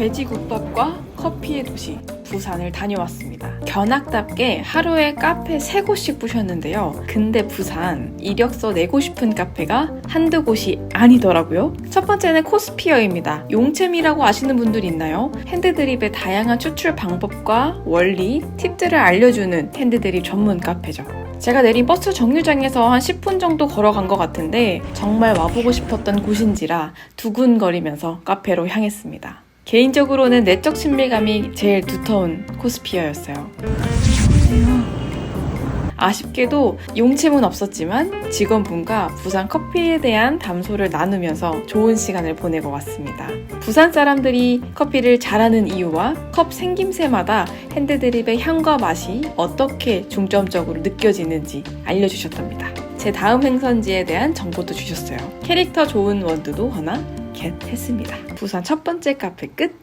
돼지국밥과 커피의 도시 부산을 다녀왔습니다. 견학답게 하루에 카페 3곳씩 부셨는데요. 근데 부산 이력서 내고 싶은 카페가 한두 곳이 아니더라고요. 첫 번째는 코스피어입니다. 용챔이라고 아시는 분들 있나요? 핸드드립의 다양한 추출 방법과 원리, 팁들을 알려주는 핸드드립 전문 카페죠. 제가 내린 버스 정류장에서 한 10분 정도 걸어간 것 같은데 정말 와보고 싶었던 곳인지라 두근거리면서 카페로 향했습니다. 개인적으로는 내적 친밀감이 제일 두터운 코스피어였어요. 아쉽게도 용침은 없었지만 직원분과 부산 커피에 대한 담소를 나누면서 좋은 시간을 보내고 왔습니다. 부산 사람들이 커피를 잘하는 이유와 컵 생김새마다 핸드드립의 향과 맛이 어떻게 중점적으로 느껴지는지 알려주셨답니다. 제 다음 행선지에 대한 정보도 주셨어요. 캐릭터 좋은 원두도 하나 겟 했습니다. 부산 첫 번째 카페 끝!